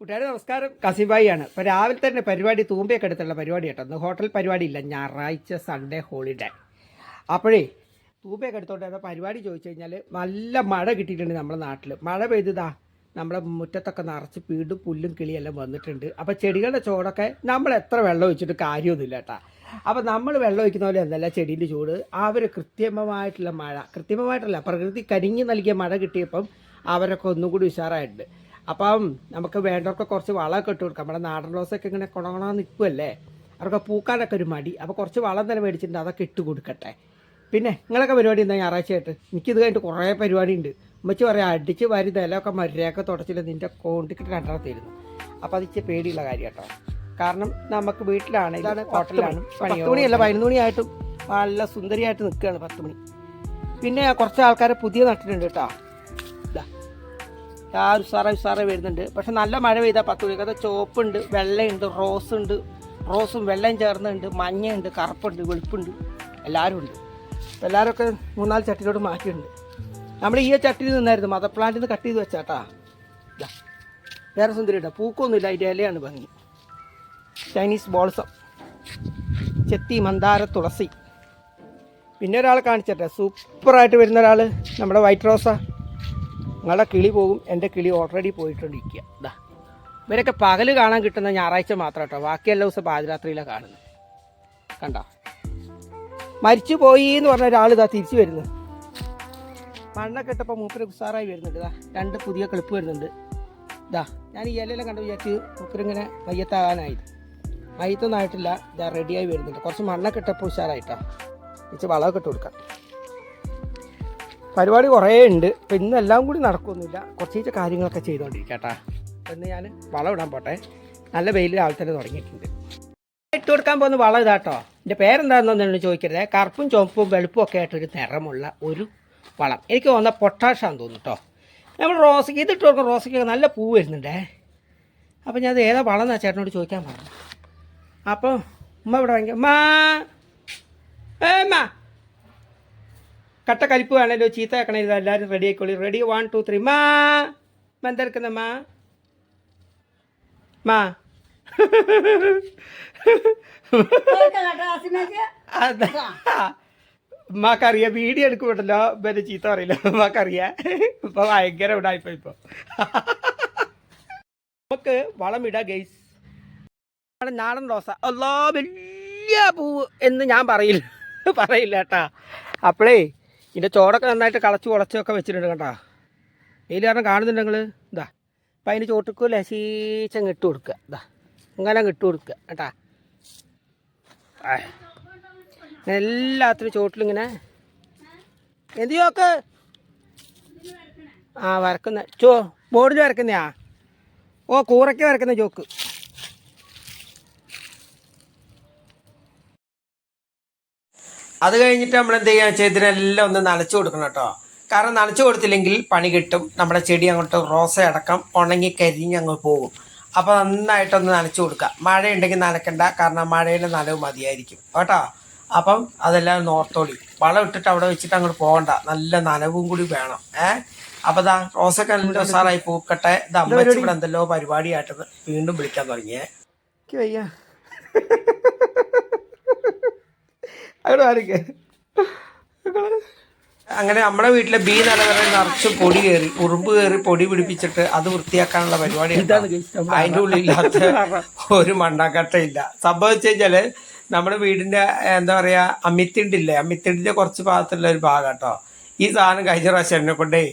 കൂട്ടുകാരെ നമസ്കാരം. കസിബായിയാണ് ഇപ്പോൾ രാവിലെ തന്നെ പരിപാടി തൂമ്പയൊക്കെ എടുത്തുള്ള പരിപാടി കേട്ടോ. ഹോട്ടൽ പരിപാടി ഇല്ല. ഞായറാഴ്ച സൺഡേ ഹോളിഡേ അപ്പോഴേ തൂമ്പയൊക്കെ എടുത്തോണ്ട് പരിപാടി ചോദിച്ചു കഴിഞ്ഞാൽ നല്ല മഴ കിട്ടിയിട്ടുണ്ട് നമ്മുടെ നാട്ടിൽ മഴ പെയ്തതാ. നമ്മളെ മുറ്റത്തൊക്കെ നിറച്ച് വീടും പുല്ലും കിളിയെല്ലാം വന്നിട്ടുണ്ട്. അപ്പോൾ ചെടികളുടെ ചോടൊക്കെ നമ്മൾ എത്ര വെള്ളം ഒഴിച്ചിട്ട് കാര്യമൊന്നുമില്ല കേട്ടോ. അപ്പോൾ നമ്മൾ വെള്ളം ഒഴിക്കുന്ന പോലെ എന്നല്ല ചെടീന്റെ ചൂട്. അവർ കൃത്രിമമായിട്ടുള്ള മഴ. കൃത്രിമമായിട്ടല്ല പ്രകൃതി കരിഞ്ഞു നൽകിയ മഴ കിട്ടിയപ്പം അവരൊക്കെ ഒന്നും കൂടി ഉഷാറായിട്ടുണ്ട്. അപ്പം നമുക്ക് വേണ്ടവർക്ക് കുറച്ച് വളമൊക്കെ ഇട്ട് കൊടുക്കാം. നമ്മുടെ നാടൻ റോസൊക്കെ ഇങ്ങനെ കുണകുണ നിൽക്കുമല്ലേ അവർക്ക് പൂക്കാനൊക്കെ ഒരു മടി. അപ്പോൾ കുറച്ച് വളം തന്നെ മേടിച്ചിട്ടുണ്ട്. അതൊക്കെ ഇട്ട് കൊടുക്കട്ടെ. പിന്നെ നിങ്ങളൊക്കെ പരിപാടി എന്താ ഞായറാഴ്ച ആയിട്ട്? എനിക്കിത് കഴിഞ്ഞിട്ട് കുറേ പരിപാടി ഉണ്ട് ഉമ്മച്ചി പറയാം അടിച്ച് വാരി നിലമൊക്കെ മര്യാദയൊക്കെ തുടച്ചില്ല. നിന്റെ കോണ്ടിക്കിട്ട് രണ്ടാമത്തായിരുന്നു അപ്പോൾ അത് ഇച്ചിരി പേടിയുള്ള കാര്യം കേട്ടോ കാരണം നമുക്ക് വീട്ടിലാണ് ഇതാണ് ഹോട്ടലാണ് പത്ത് മണിയല്ല പതിനൊന്ന് മണിയായിട്ടും നല്ല സുന്ദരിയായിട്ട് നിൽക്കുകയാണ് പത്ത് മണി. പിന്നെ കുറച്ച് ആൾക്കാർ പുതിയ നട്ടിട്ടുണ്ട് കേട്ടോ. ആ ഉസാറ ഉസാറ വരുന്നുണ്ട്. പക്ഷെ നല്ല മഴ പെയ്താൽ പത്ത് മണിക്ക്. അത് ചുവപ്പുണ്ട് വെള്ളയുണ്ട് റോസ് ഉണ്ട് റോസും വെള്ളം ചേർന്നുണ്ട് മഞ്ഞയുണ്ട് കറുപ്പുണ്ട് വെളുപ്പുണ്ട്. എല്ലാവരും ഉണ്ട്. എല്ലാവരും എല്ലാവരൊക്കെ മൂന്നാൽ ചട്ടിയിലോട്ട് മാറ്റിയിട്ടുണ്ട്. നമ്മൾ ഈ ചട്ടിയിൽ നിന്നായിരുന്നു. മദർ പ്ലാന്റിൽ നിന്ന് കട്ട് ചെയ്ത് വെച്ചാട്ടാ. വേറെ സുന്ദരി ഇട്ടാ പൂക്കൊന്നുമില്ല. അതിന്റെ ഇലയാണ് ഭംഗി. Chinese balsam. ചെത്തി മന്ദാര തുളസി. പിന്നെ ഒരാളെ കാണിച്ചട്ടെ. സൂപ്പറായിട്ട് വരുന്ന ഒരാൾ നമ്മുടെ വൈറ്റ് റോസ. നിങ്ങളുടെ കിളി പോകും എന്റെ കിളി ഓൾറെഡി പോയിട്ടുണ്ടിരിക്കുക ഇതാ ഇവരൊക്കെ പകൽ കാണാൻ കിട്ടുന്ന ഞായറാഴ്ച മാത്രം കേട്ടോ. ബാക്കി എല്ലാ ദിവസം പാതിരാത്രിയിലാണ് കാണുന്നത്. കണ്ടോ? മരിച്ചു പോയി എന്ന് പറഞ്ഞ ഒരാൾ ഇതാ തിരിച്ചു വരുന്നു മണ്ണൊക്കെ ഇട്ടപ്പോൾ മൂപ്പര് ഉസാറായി വരുന്നുണ്ട്. ഇതാ രണ്ട് പുതിയ കളിപ്പ് വരുന്നുണ്ട്. ഇതാ ഞാൻ ഈ ഇലയെല്ലാം കണ്ടു വിചാരിച്ച് മൂപ്പരിങ്ങനെ മയ്യത്താകാനായി. മയ്യത്തൊന്നും ആയിട്ടില്ല. ഇതാ റെഡിയായി വരുന്നുണ്ട്. കുറച്ച് മണ്ണൊക്കെ ഇട്ടപ്പോൾ ഉഷാറായിട്ടാ തിരിച്ച് വളമൊക്കെ ഇട്ട് കൊടുക്കാം. പരിപാടി കുറേ ഉണ്ട്. ഇപ്പം ഇന്നെല്ലാം കൂടി നടക്കുന്നില്ല കുറച്ച് കാര്യങ്ങളൊക്കെ ചെയ്തുകൊണ്ടിരിക്കട്ടാ ഇന്ന് ഞാൻ വളം ഇടാൻ പോട്ടെ. നല്ല വെയിൽ രാവിലെ തന്നെ തുടങ്ങിയിട്ടുണ്ട്. ഇട്ട് കൊടുക്കാൻ പോകുന്ന വളം ഇതാട്ടോ. എന്റെ പേരെന്താണെന്നൊന്നും ചോദിക്കരുത്. കറുപ്പും ചുവപ്പും വെളുപ്പും ഒക്കെ ആയിട്ടൊരു നിറമുള്ള ഒരു വളം. എനിക്ക് തോന്നുന്ന പൊട്ടാഷാന്ന് തോന്നുന്നു നമ്മൾ റോസയ്ക്ക് ഇതിട്ട് കൊടുക്കുന്ന റോസയ്ക്കൊക്കെ നല്ല പൂ വരുന്നുണ്ടേ. അപ്പം ഞാൻ അത് ഏതാ വളം എന്നാ ചേട്ടനോട് ചോദിക്കാൻ പറഞ്ഞു. അപ്പോൾ ഉമ്മ ഇവിടെ വാങ്ങിക്കാം ഉമ്മ! മാ കട്ട കലിപ്പ് വേണമല്ലോ ചീത്ത ആക്കണേ ഇത് എല്ലാവരും റെഡി ആയിക്കോളി. റെഡി വൺ ടു ത്രീ മാ. എന്തെടുക്കുന്ന മാ? മാ. മാക്കറിയ വീഡിയോ എടുക്കുമ്പോട്ടല്ലോ പിന്നെ ചീത്ത പറയില്ല? മാക്കറിയ ഇപ്പൊ ഭയങ്കര ഇടായിപ്പോ ഇപ്പൊ. നമുക്ക് വളം ഇടാ ഗെയ്സ് നാടൻ റോസ. അല്ലാ വലിയ പൂവ് എന്ന് ഞാൻ പറയില്ല. പറയില്ല കേട്ടാ. അപ്പോഴേ ഇതിന്റെ ചോടൊക്കെ നന്നായിട്ട് കളച്ചു കുളച്ചൊക്കെ വെച്ചിട്ടുണ്ട് കേട്ടോ വെയിൽ കാരണം കാണുന്നുണ്ട് നിങ്ങൾ ഇതാ അപ്പം അതിന് ചോട്ടക്ക് ലസീച്ചങ്ങ് ഇട്ട് കൊടുക്കുക. ഇതാ അങ്ങനെ അങ്ങ് ഇട്ട് കൊടുക്കുക. കേട്ടാ എല്ലാത്തിനും ചോട്ടിലിങ്ങനെ എന്ത് ചോക്ക്? ആ വരക്കുന്ന. ചോ ബോർഡിൽ വരക്കുന്നയാ? ഓ കൂറയ്ക്ക് വരക്കുന്ന ചോക്ക്. അത് കഴിഞ്ഞിട്ട് നമ്മൾ എന്ത് ചെയ്യുക വെച്ചാൽ ഇതിനെല്ലാം ഒന്ന് നനച്ചു കൊടുക്കണം കേട്ടോ. കാരണം നനച്ചു കൊടുത്തില്ലെങ്കിൽ പണി കിട്ടും. നമ്മുടെ ചെടി അങ്ങോട്ട് റോസ അടക്കം ഉണങ്ങി കരിഞ്ഞ് അങ്ങ് പോകും. അപ്പോൾ നന്നായിട്ടൊന്ന് നനച്ചു കൊടുക്കുക. മഴ ഉണ്ടെങ്കിൽ നനക്കണ്ട. കാരണം മഴയുടെ നനവ് മതിയായിരിക്കും. കേട്ടോ? അപ്പം അതെല്ലാം നോർത്തോളി വളം ഇട്ടിട്ട് അവിടെ വെച്ചിട്ട് അങ്ങോട്ട് പോകണ്ട. നല്ല നനവും കൂടി വേണം. ഏ? അപ്പോൾ ദാ റോസൊക്കെ നല്ല ഉസാറായി പൂക്കട്ടെ. ഇത് അമ്മച്ചി ഇവിടെ എന്തെല്ലോ പരിപാടിയായിട്ട് വീണ്ടും വിളിക്കാൻ തുടങ്ങിയേ. വയ്യ. അങ്ങോട്ട് മാറിക്ക്. അങ്ങനെ നമ്മുടെ വീട്ടിലെ ബി നിലവരെ നിറച്ച് പൊടി കയറി ഉറുമ്പ് കയറി പൊടി പിടിപ്പിച്ചിട്ട് അത് വൃത്തിയാക്കാനുള്ള പരിപാടി അതിന്റെ ഉള്ളില്ലാത്ത ഒരു മണ്ണാക്കട്ടയില്ല. സംഭവിച്ചു കഴിഞ്ഞാൽ നമ്മുടെ വീടിന്റെ എന്താ പറയാ അമ്മിത്തിണ്ടില്ലേ അമ്മിത്തിണ്ടിന്റെ കുറച്ച് ഭാഗത്തുള്ള ഒരു ഭാഗം കേട്ടോ ഈ സാധനം കഴിഞ്ഞ പ്രാവശ്യം എന്നെ കൊണ്ടേ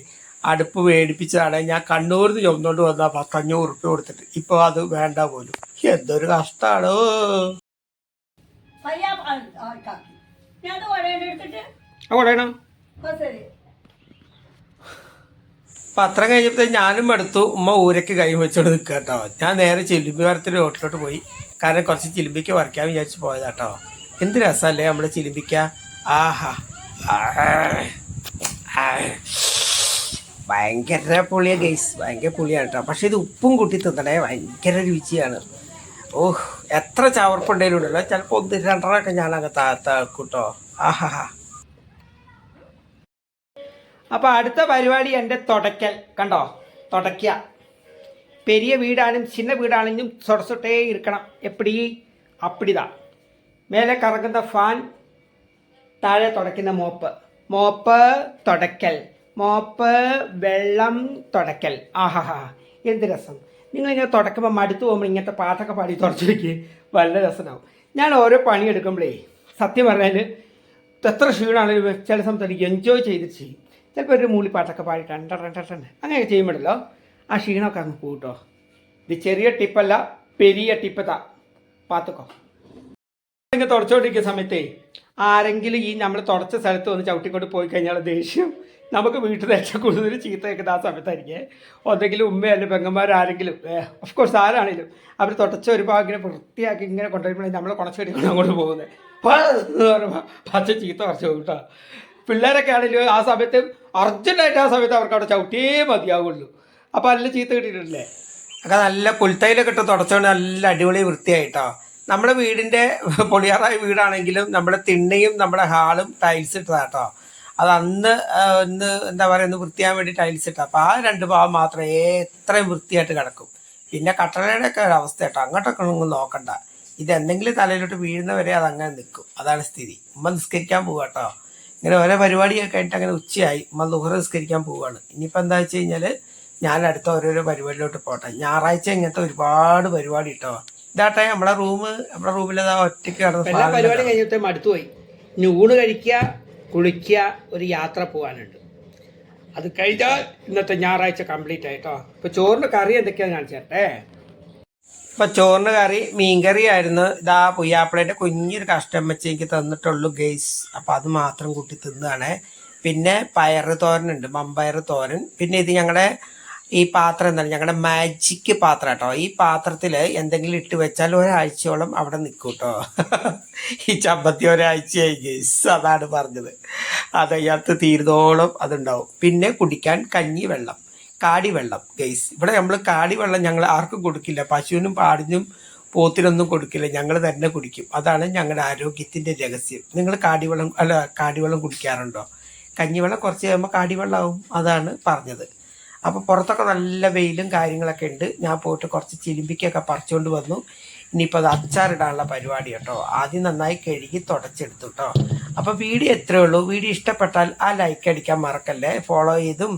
അടുപ്പ് മേടിപ്പിച്ചതാണ് ഞാൻ കണ്ണൂരിൽ നിന്ന് ചുമന്നുകൊണ്ട് വന്ന പത്തഞ്ഞൂറ് ഉറുപ്പ്യ കൊടുത്തിട്ട്. ഇപ്പൊ അത് വേണ്ട പോലും. എന്തൊരു കഷ്ടാണോ. കൊടയണം പത്രം കഴിഞ്ഞപ്പോൾ ഞാനും എടുത്തു. ഉമ്മ ഊരക്ക് കൈ വെച്ചോണ്ട് നിൽക്കുക കേട്ടോ ഞാൻ നേരെ ചിലിമ്പി മരത്തിന്റെ റോട്ടിലോട്ട് പോയി. കാരണം കുറച്ച് ചിലിമ്പിക്ക് വരയ്ക്കാൻ വിചാരിച്ച് പോയതാട്ടോ എന്ത് രസമല്ലേ നമ്മുടെ ചിലിമ്പിക്ക? ആഹാ. ഭയങ്കര പുളിയ ഗൈസ് ഭയങ്കര പുളിയാണ് കേട്ടോ പക്ഷെ ഇത് ഉപ്പും കൂട്ടി തിന്നണേ ഭയങ്കര രുചിയാണ്. ഓഹ് എത്ര ചവർപ്പുണ്ടെങ്കിലും ഉണ്ടല്ലോ ചിലപ്പോൾ ഒന്ന് രണ്ടെണ്ണമൊക്കെ ഞാൻ അങ്ങ് താത്താക്കൂട്ടോ ആഹാ അപ്പൊ അടുത്ത പരിപാടി എൻ്റെ തുടയ്ക്കൽ കണ്ടോ തുടയ്ക്ക பெரிய வீடானும் சின்ன வீடானும் சொட சொட்டே இருக்கணும் எப்படி அப்படிதான் മേലെ കറങ്ങുന്ന ഫാൻ താഴെ തുടയ്ക്കുന്ന മോപ്പ് മോപ്പ് തുടയ്ക്കൽ മോപ്പ് വെള്ളം തുടയ്ക്കൽ ആഹാഹാ എന്ത് രസം നിങ്ങളിങ്ങനെ തുടക്കുമ്പോൾ മടുത്തു പോകുമ്പോൾ ഇങ്ങനത്തെ പാട്ടൊക്കെ പാടി തുടച്ചു വയ്ക്കുക വളരെ രസമാവും ഞാൻ ഓരോ പണി എടുക്കുമ്പോഴേ സത്യം പറഞ്ഞാൽ എത്ര ക്ഷീണമാണെങ്കിലും ചില സമയത്ത് എനിക്ക് എൻജോയ് ചെയ്തിട്ട് ചെയ്യും. ചിലപ്പോൾ ഒരു മൂളിപ്പാട്ടൊക്കെ പാടി ടൺ ടൺ ടൺ അങ്ങനെയൊക്കെ ചെയ്യുമ്പോഴല്ലോ ആ ക്ഷീണമൊക്കെ അങ്ങ് പോകട്ടോ ഇത് ചെറിയ ടിപ്പല്ല പെരിയ ടിപ്പത്താ പാത്തുക്കോ. ഇങ്ങനെ തുടച്ചുകൊണ്ടിരിക്കുന്ന സമയത്തേ ആരെങ്കിലും ഈ നമ്മൾ തുടച്ച സ്ഥലത്ത് വന്ന് ചവിട്ടിക്കൊണ്ട് പോയി കഴിഞ്ഞാൽ ദേഷ്യം. നമുക്ക് വീട്ടിൽ ഏറ്റവും കൂടുതൽ ചീത്ത കേൾക്കുന്ന ആ സമയത്തായിരിക്കും. ഒന്നെങ്കിലും ഉമ്മയല്ല പെങ്ങന്മാരാരെങ്കിലും ഓഫ് കോഴ്സ് ആരാണെങ്കിലും അവർ തുടച്ച ഒരു ഭാഗം ഇങ്ങനെ വൃത്തിയാക്കി ഇങ്ങനെ കൊണ്ടുവരുമ്പോഴേ നമ്മൾ കുണച്ചെടിക്കൊണ്ട് അങ്ങോട്ട് പോകുന്നത്. എന്ന് പറയുമ്പോൾ പച്ച ചീത്ത കുറച്ച് കേട്ടോ. പിള്ളേരൊക്കെ ആണെങ്കിലും ആ സമയത്ത് അർജന്റായിട്ട് ആ സമയത്ത് അവർക്ക് അവിടെ ചവിട്ടിയേ മതിയാവുള്ളൂ. അപ്പോൾ നല്ല ചീത്ത കിട്ടിയിട്ടില്ലേ? ഒക്കെ നല്ല പുൽത്തൈലൊക്കെ ഇട്ട് തുടച്ചുകൊണ്ട് നല്ല അടിപൊളി വൃത്തിയായിട്ടോ. നമ്മുടെ വീടിന്റെ പൊളിയാറായ വീടാണെങ്കിലും നമ്മുടെ തിണ്ണയും നമ്മുടെ ഹാളും ടൈൽസ് ഇട്ടതാട്ടോ അത് അന്ന് ഇന്ന് എന്താ പറയുക ഒന്ന് വൃത്തിയാൻ വേണ്ടി ടൈൽസ് ഇട്ട. അപ്പൊ ആ രണ്ട് ഭാഗം മാത്രമേ എത്രയും വൃത്തിയായിട്ട് കിടക്കും. പിന്നെ കട്ടളയുടെ ഒക്കെ ഒരു അവസ്ഥ കേട്ടോ. അങ്ങോട്ടൊക്കെ ഒന്നും നോക്കണ്ട. ഇത് എന്തെങ്കിലും തലയിലോട്ട് വീഴുന്നവരെ അത് അങ്ങനെ നിൽക്കും. അതാണ് സ്ഥിതി. ഉമ്മ നിസ്കരിക്കാൻ പോവുക കേട്ടോ. ഇങ്ങനെ ഓരോ പരിപാടിയൊക്കെ ആയിട്ട് അങ്ങനെ ഉച്ചയായി. ഉമ്മ ദുഹറ നിസ്കരിക്കാൻ പോവുകയാണ് ഇനിയിപ്പോൾ എന്താ വെച്ച് കഴിഞ്ഞാൽ ഞാൻ അടുത്ത ഓരോരോ പരിപാടിയിലോട്ട് പോട്ടെ. ഞായറാഴ്ച ഇങ്ങനത്തെ ഒരുപാട് പരിപാടി കേട്ടോ. ഇതാട്ടെ നമ്മളെ റൂം നമ്മുടെ റൂമിൽ ഒറ്റയ്ക്ക് കിടന്ന് പരിപാടി കഴിഞ്ഞിട്ട് മടുത്തു പോയി ഇനി ഊണ് കഴിക്കുക കുളിക്കുക ഒരു യാത്ര പോകാനുണ്ട് അത് കഴിഞ്ഞാൽ ഇന്നത്തെ ഞായറാഴ്ച കംപ്ലീറ്റ് ആയിട്ടോ. ഇപ്പൊ ചോറിന് കറി എന്തൊക്കെയാന്ന് കാണിച്ചേട്ടെ ഇപ്പൊ ചോറിന് കറി മീൻകറി ആയിരുന്നു. ഇതാ പുയ്യാപ്പിളേന്റെ കുഞ്ഞൊരു കഷ്ടം വെച്ച് എനിക്ക് തന്നിട്ടുള്ളൂ ഗെയ്സ് അപ്പോൾ അത് മാത്രം കൂട്ടി തിന്നതാണേ പിന്നെ പയറ് തോരനുണ്ട് മമ്പയർ തോരൻ. പിന്നെ ഇത് ഞങ്ങളുടെ ഈ പാത്രം എന്താണ്? ഞങ്ങളുടെ മാജിക് പാത്രം കേട്ടോ ഈ പാത്രത്തിൽ എന്തെങ്കിലും ഇട്ട് വെച്ചാൽ ഒരാഴ്ചയോളം അവിടെ നിൽക്കും കേട്ടോ ഈ ചമ്പത്തി ഒരാഴ്ചയായി ഗസ് അതാണ് പറഞ്ഞത്. അത് അയ്യാത്ത് തീരുന്നോളം അതുണ്ടാവും. പിന്നെ കുടിക്കാൻ കഞ്ഞി വെള്ളം കാടി വെള്ളം ഗെയ്സ് ഇവിടെ നമ്മൾ കാടി വെള്ളം ഞങ്ങൾ ആർക്കും കൊടുക്കില്ല. പശുവിനും പാടിനും പോത്തിനൊന്നും കൊടുക്കില്ല. ഞങ്ങൾ തന്നെ കുടിക്കും. അതാണ് ഞങ്ങളുടെ ആരോഗ്യത്തിന്റെ രഹസ്യം. നിങ്ങൾ കാടിവെള്ളം അല്ല കാടിവെള്ളം കുടിക്കാറുണ്ടോ? കഞ്ഞിവെള്ളം കുറച്ച് കഴിയുമ്പോൾ കാടിവെള്ളമാവും അതാണ് പറഞ്ഞത്. അപ്പോൾ പുറത്തൊക്കെ നല്ല വെയിലും കാര്യങ്ങളൊക്കെ ഉണ്ട്. ഞാൻ പോയിട്ട് കുറച്ച് ചിലിമ്പിക്കൊക്കെ പറിച്ചുകൊണ്ട് വന്നു. ഇനിയിപ്പോൾ അത് അച്ചാറിടാനുള്ള പരിപാടി കേട്ടോ. ആദ്യം നന്നായി കഴുകി തുടച്ചെടുത്തു കേട്ടോ. അപ്പോൾ വീഡിയോ എത്രയേ ഉള്ളൂ. വീഡിയോ ഇഷ്ടപ്പെട്ടാൽ ആ ലൈക്ക് അടിക്കാൻ മറക്കല്ലേ? ഫോളോ ചെയ്തും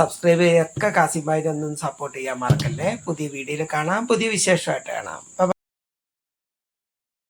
സബ്സ്ക്രൈബ് ചെയ്തൊക്കെ കാസിമാരൊന്നും സപ്പോർട്ട് ചെയ്യാൻ മറക്കല്ലേ? പുതിയ വീഡിയോയിൽ കാണാം. പുതിയ വിശേഷമായിട്ട് കാണാം.